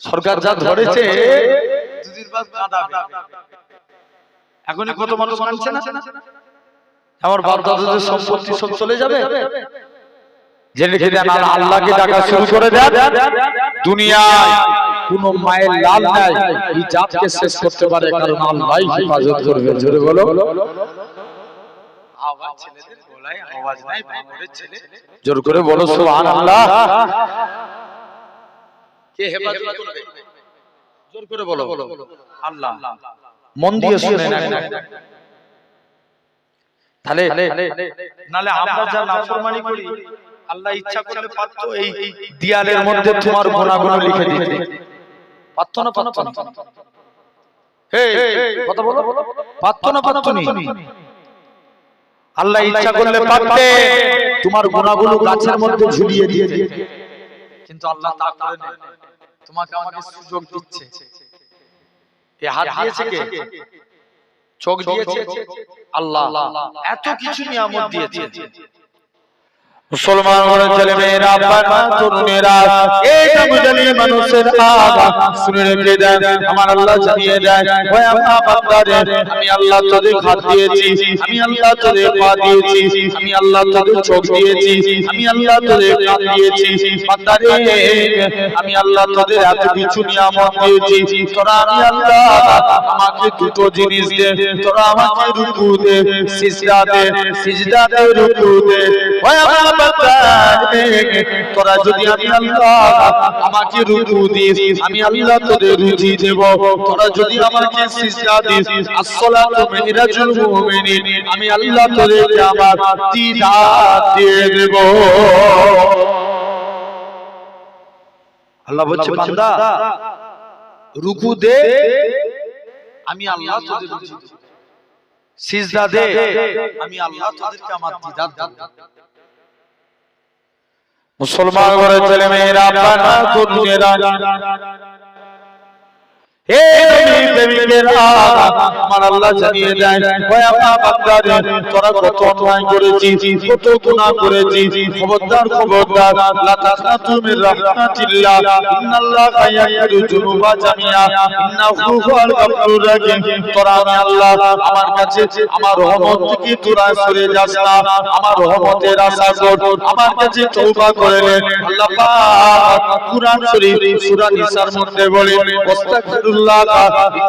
সরকার যা ধরেছে এখনই কত মানুষ মানছে না? আমার বাপ দাদাদের সম্পত্তি সব চলে যাবে জেনে জেনে আর আল্লাহকে ডাকা শুরু করে দেন দুনিয়ায় কোন মায়ের লাল নাই এই জাতকে শেষ করতে পারে কারণ আল্লাহ হেফাজত করবে জোরে বলো। আওয়াজ ছেলেদের গলায় আওয়াজ নাই বাবরের ছেলে। জোর করে বলো সুবহানাল্লাহ। কে হেফাজত করবে? জোর করে বলো। আল্লাহ। মন দিয়ে তাহলে নালে আমরা যা নাফরমানি করি আল্লাহ ইচ্ছা করলে পারতো এই দিয়ালের মধ্যে তোমার গুণাগুণ লিখে দিতে পারতো না পারতো না? এই, কথা বলো। পারতো না পারতো নি আল্লাহ ইচ্ছা করলে পারতে। তোমার গাছের মধ্যে ঝুলিয়ে দিয়ে দিতে কিন্তু আল্লাহ তা করে না তোমাকে আমাকে সুযোগ দিচ্ছে। এ হাত দিয়েছে কে? চোখ দিয়েছে আল্লাহ। এত কিছু নিয়ামত দিয়েছে। মুসলমান ছেলে মেয়েরা বাবা তরুণেরা এই নামজানি মানুষের আমার আল্লাহ জানিয়ে বান্দারে, আমি আল্লাহ তোদের হাত দিয়েছি, আমি আল্লাহ তোদের পা দিয়েছি, আমি আল্লাহ তোদের চোখ দিয়েছি, আমি আল্লাহ তোদের কান দিয়েছি আমি আল্লাহ তোদের এত কিছু নিয়ামত দিয়েছি, তোরা আমি আল্লাহ আমাকে দুটো জিনিস দে, তোরা আমাকে রুকু দে, সিজদা দে সিজদা দে, রুকু দে তোরা যদি আমি আল্লাহ আমাকে রুকু দিস আমি আল্লাহ তোদের রুজি দেব। তোরা যদি আমাকে সিজদা দিস আসসালাতু মিরাজুল মুমিনিন আমি আল্লাহ তোদেরকে আমার দিদার দিয়ে দেব। আল্লাহ বলছে বান্দা রুকু দে আমি আল্লাহ তোদের রুজি দেব। সিজদা দে আমি আল্লাহ তোদেরকে আমার দিদার দেব। মুসলমান ঘরে ছেলে মেয়েরা হে নবী আমার আল্লাহ জানিয়ে দেয় ওই আমার বান্দারে, তোরা কত অন্যায় করেছিস কত গুনাহ করেছিস খবরদার খবরদার লা তাকনাতু মির রাহমাতিল্লাহ ইন্নাল্লাহা ইয়াগফিরু যুনুবা জামিয়া ইন্নাহু হুয়াল গাফুরুর রাহিম তোরা আমি আল্লাহ আমার কাছে আমার রহমত থেকে তোরা সরে যাস না আমার রহমতের আশা কর আমার কাছে তওবা করে নে আল্লাহ পাক কুরআন শরীফ সূরা নিসার মধ্যে বলে আস্তাগফিরুল্লাহ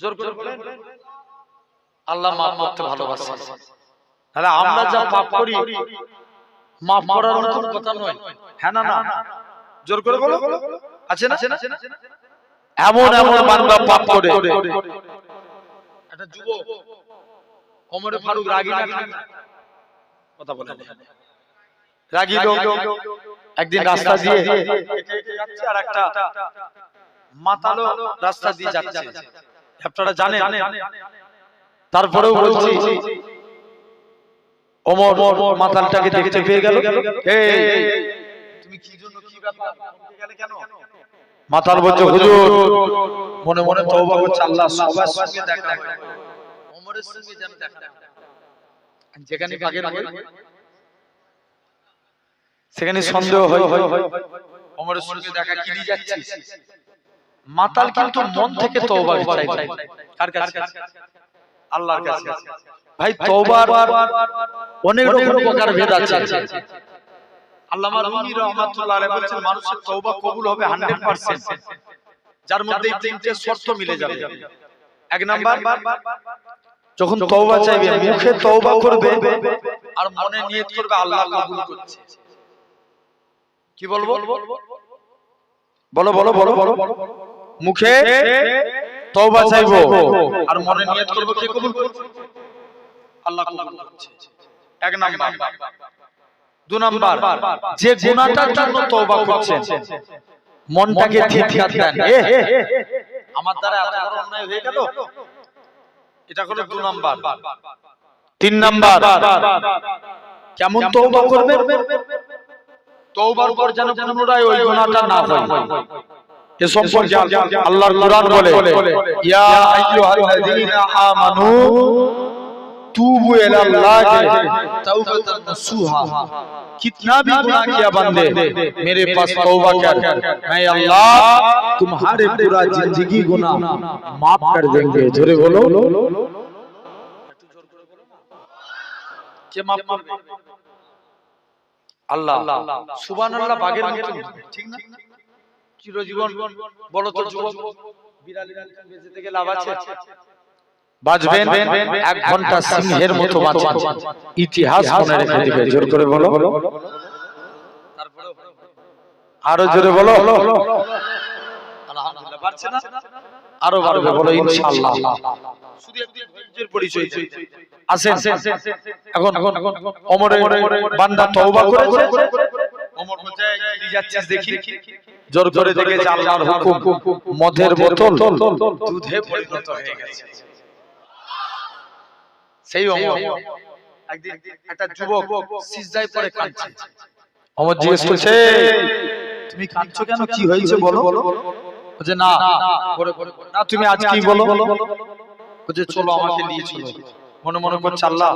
জোর করে বলেন। আল্লাহ মাফ করতে ভালোবাসে। তাহলে আমরা যা পাপ করি মাফ করার মতো কথা নয়। হ্যাঁ না না জোর করে বলো। আছে না? এমন এমন বান্দা পাপ করে। একটা যুবক ওমরে ফারুক রাগি না কথা বলে। রাগী লোক। একদিন রাস্তা দিয়ে যাচ্ছে আর একটা মাতালো রাস্তা দিয়ে যাচ্ছে। আপনারা জানেন। তারপরেও বলছি ওমর মাতালটাকে দেখতে পেয়ে গেল। এই তুমি কি জন্য কি ব্যাপার গেলে কেন? মাতাল বলছে হুজুর মনে মনে তওবা করছে আল্লাহ সবার সঙ্গে দেখা ওমরের সঙ্গে যেন দেখা যেখানে বাগের সেখানে সন্দেহ হয় ওমরের সঙ্গে দেখা কি দিয়ে যাচ্ছিস? মাতাল কিন্তু মন থেকে তওবা চাই কার কাছে? আল্লাহর কাছে। ভাই তওবার অনেক রকম প্রকার ভেদ আছে। আল্লামা রুমি রহমাতুল্লাহ আলাইহি বলেছেন মানুষের তওবা কবুল হবে 100% যার মধ্যে এই তিনটে শর্ত মিলে যাবে। এক নাম্বার যখন তওবা চাইবে মুখে তওবা করবে আর মনে নিয়ত করবে আল্লাহ কবুল করছে। কি বলব? বলো। বলো বলো বলো। মুখে তওবা চাইব। আর মনে নিয়ত করবে কে কবুল করছে আল্লাহ কবুল করছে। এক নাম্বার। দু নাম্বার। যে গুনাহটার জন্য তওবা করছেন মনটাকে থিতিয়াত দেন। এ, আমার দ্বারা এত বড় অন্যায় হয়ে গেল? এটা হলো দু নাম্বার। তিন নাম্বার। কেমন তওবা করবেন? তওবার পর যেন পুনরায় ওই গুনাহটা না হয়। এ সম্পর্কে আল্লাহর কোরআন বলে ইয়া আইয়ুহাল্লাযীনা আমানু तूबू इलल्लाह तौबतन नसूहा कितना भी गुनाह किया बंदे मेरे पास तौबा कर मैं अल्लाह तुम्हारे पूरा जिंदगी गुनाह माफ कर देंगे जोरे बोलो কে মাফ করবে আল্লাহ সুবহানাল্লাহ বাগের মতো ঠিক না চিরজীবন বলো তো যুবক। বিড়াল বেঁচে থেকে লাভ আছে? বাঁচবেন এক ঘণ্টা সিংহের মতো বাঁচবেন ইতিহাস মনে রেখে দিবে। জোর করে বলো। আরও জোরে বলো। আলহামদুলিল্লাহ বাড়ছে না? আরও বাড়বে বলো ইনশাআল্লাহ শুধু একটু ধৈর্যের পরিচয় আসেন। এখন এখন বান্দা তওবা করেছে। ওমর বলছে কি যাচ্ছিস দেখি জোর করে দেখেছে আল্লাহর হুকুম। মদের বোতল। দুধে পরিণত হয়ে গেছে। সেই অমর একদিন একটা যুবক সিজদায় পড়ে কাঁদছে। অমর জিজ্ঞেস করছে তুমি কাঁদছো কেন? কি হয়েছে বলো? না তুমি আজ কি বলো? চলো আমাকে নিয়ে চলো। মনে মনে করছে আল্লাহ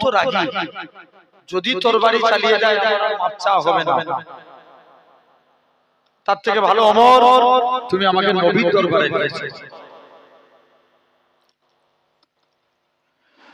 তো রাগী। যদি তোর বাড়ি চালিয়ে যায় আর হবে না। তার থেকে ভালো অমর তুমি আমাকে নবীর দরবারে নিয়ে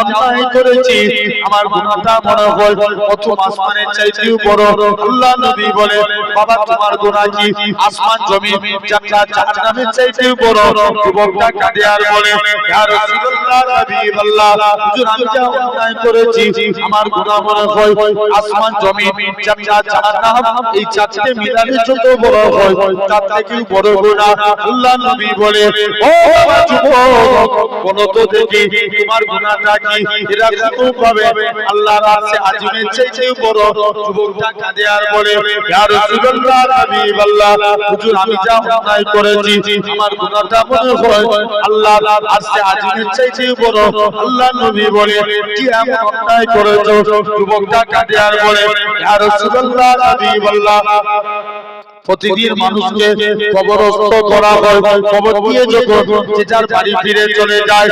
অন্যায় করেছি, আমার গুনাহটা মনে হয় প্রথম আসমানের চাইতে বড়। আল্লাহ নবী বলে, বাবা, তোমার গুনাহ কি? আসমান জমি যাত্রা জাহান্নামের চাইতে বড়। যুবকটা কাঁদে আর বলে, ইয়া রাসূলুল্লাহ হাবিবাল্লাহ হুজুর, আমি যা অন্যায় করেছি, আমার গুনাহ মনে হয় আসমান জমি যাত্রা জাহান্নাম, এই চারটে মিলালে যত বড় হয়, তার থেকে বড় গুনাহ আল্লাহ নবী বলে, ও যুবক, বলো তো দেখি, তোমার গুনাহটা আল্লাহর কাছে আজিমের চাইতে বড়, যুবকটা কাঁদে আর বলে, ইয়া রাসূলুল্লাহ হাবিবাল্লাহ আমার গুনাহটা মনে হয় আল্লাহর কাছে আজিমের চাইতে বড়, আল্লাহ নবী বলে, কি এমন অন্যায় করেছ? আর বলে, ইয়া রাসূলুল্লাহ প্রতিদিন মানুষকে কবরস্থ করা হয় কবর দিয়ে যখন যে যার বাড়ি ফিরে চলে যায়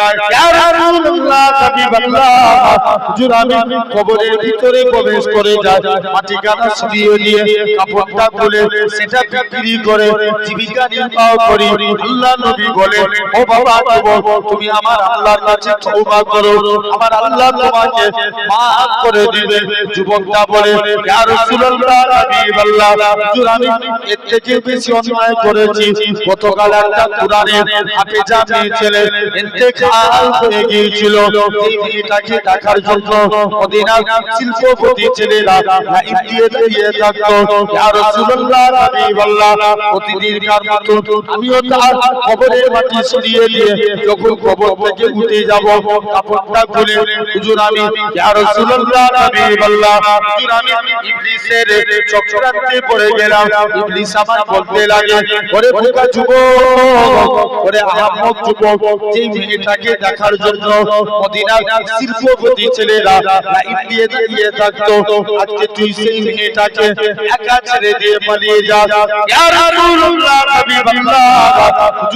হুজুর আমি কবরের ভিতরে প্রবেশ করে যাই মাটি কাটা দিয়ে দিয়ে কাপড়টা খুলে সেটা বিক্রি করে জীবিকা নির্বাহ করি। আল্লাহ নবী বলে ও বাবা তুমি আমার আল্লাহর কাছে তওবা করো। আমার আল্লাহ তোমাকে maaf করে দিবে। যুবকটা বলে ইয়া রাসূলুল্লাহ হাবিবাল্লাহ হুজুর আমি এর থেকে বেশি অন্যায় করেছি। গতকাল একটা কোরআনের হাফেজা মেয়ে ইন্তেকাল হয়ে গিয়েছিল। এই মেয়েটাকে দেখার জন্য মদিনার শিল্পপতি ছেলেরা যখন কবর থেকে উঠে যাব, কাপড়টা খুলে আমি পড়ে গেলাম। দেখার জন্য মদিনার শিল্পপতি ছেলেরা থাকতো আজকে তুই সেই মেয়েটাকে একা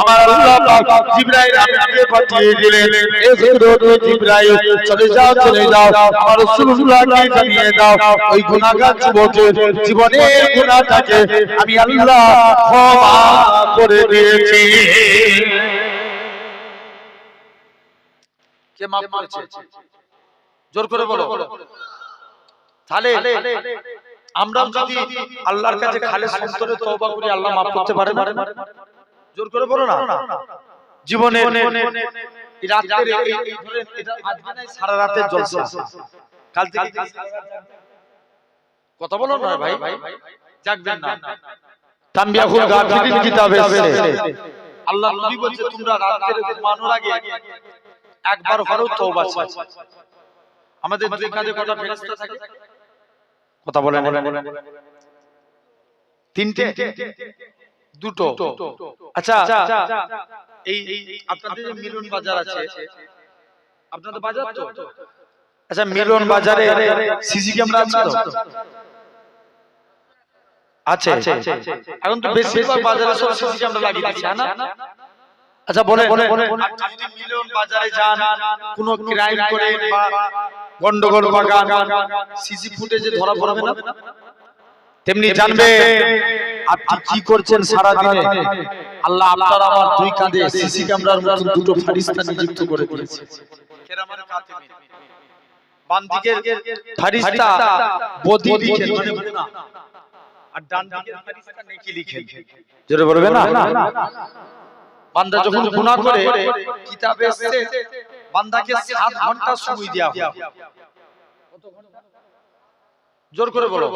আমার আমার আমি জোর করে বলো। তাহলে আমরাও যদি আল্লাহর কাছে খালে অন্তরে তওবা করি, আল্লাহ মাফ করতে পারে জোর করে বলো না। জীবনে রাতের এই ধরেন এটা সারা রাতের জলসা কাল থেকে কথা বলো না ভাই। জাগবেন না। তানবিয়াহুল গাফিরিন কিতাবে আছে আল্লাহ নবী বলছে তোমরা রাতের ঘুমানোর আগে একবার হলেও তওবা চাও। আমাদের দুই কাঁধে কটা ফেরেশতা থাকে? কথা বলেন। তিনটে। দুটো। আচ্ছা এই এই আপনাদের মিলন বাজার আছে আপনাদের বাজার তো? আচ্ছা মিলন বাজারে সিসি ক্যামেরা আছে তো? আছে। এখন তো বেশিরভাগ বাজারে সব সিসি ক্যামেরা লাগিয়ে দিচ্ছে না? আচ্ছা বলে বলে আপনি মিলন বাজারে যান কোনো ক্রাইম করে বা গন্ডগোল বাগান সিসি ফুটেজে ধরা পড়বে না? তেমনি জানবে আপনি কি করছেন সারা দিনে? আল্লাহ আপনার আমার দুই কাঁধে সিসি ক্যামেরার মতো দুটো ফারিস্তা নিযুক্ত করে দিয়েছে। বাম দিকের ফারিস্তা বদি লিখেন মানে গুনাহ আর ডান দিকের ফারিস্তা নেকি লিখেন জোরে বলবে না? বান্দা যখন গুনাহ করে কিতাবে এসেছে বান্দাকে 7 ঘণ্টা সময় দেয়া হয় জোর করে বলো।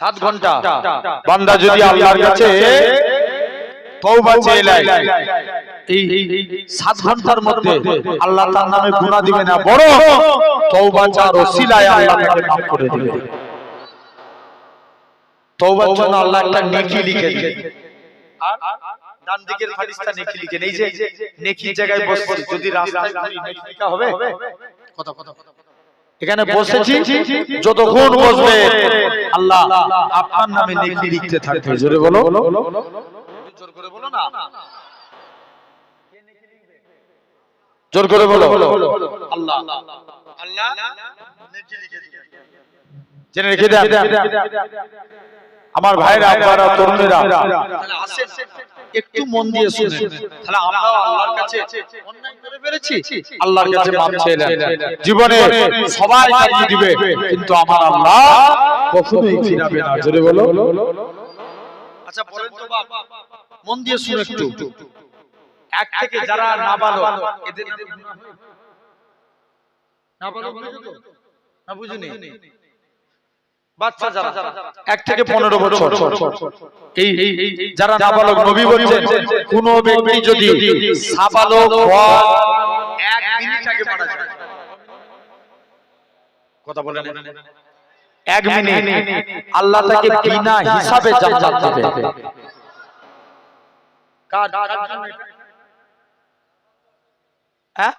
7 ঘণ্টা। বান্দা যদি আল্লাহর কাছে তওবা চেয়ে নেয়। এই 7 ঘণ্টার মধ্যে আল্লাহ তার নামে গুনাহ দিবে না বড় তওবা চার ওসিলায় আল্লাহ তাকে মাফ করে দিবে। তওবার জন্য আল্লাহ একটা নেকি লিখে দিবেন আর ডান দিকের ফারিস্তা নেকি লিখেন এই যে নেকির জায়গায় বসছি যদি রাস্তায় নেকি লেখা হবে। কথা কথা। এখানে বসেছি। যতক্ষণ বসবে আল্লাহ আপনার নামে নেকি লিখতে থাকবে। জোরে বলো। জোর করে বলো না। জোর করে বলো। আল্লাহ। আল্লাহ। নেকি লিখে দিবেন জেনে রেখে দেন। আমার ভাইরা আপনারা তরুণেরা তাহলে আসেন। একটু মন দিয়ে শুনেন তাহলে আমরাও আল্লাহর কাছে অন্যায় করে পেরেছি আল্লাহর কাছে মাপ নেন জীবনে সবাই কাটিয়ে দিবে। কিন্তু আমার আল্লাহ কখনোই ফিরাবে না। জোরে বলো। আচ্ছা বলেন তো বাপ। মন দিয়ে শুনে একটু। এক থেকে যারা নাবালক এদের নামে না বুঝুনি। বাচ্চা যারা এক থেকে পনেরো বছর। এই এই যারা নাবালক নবী বলছেন কোন ব্যক্তি যদি সাবালক এক মিনিট আগে মারা যায়। কথা বলেন। এক মিনিট। আল্লাহ তাকে বিনা হিসাবে জান্নাত দেবে। কার?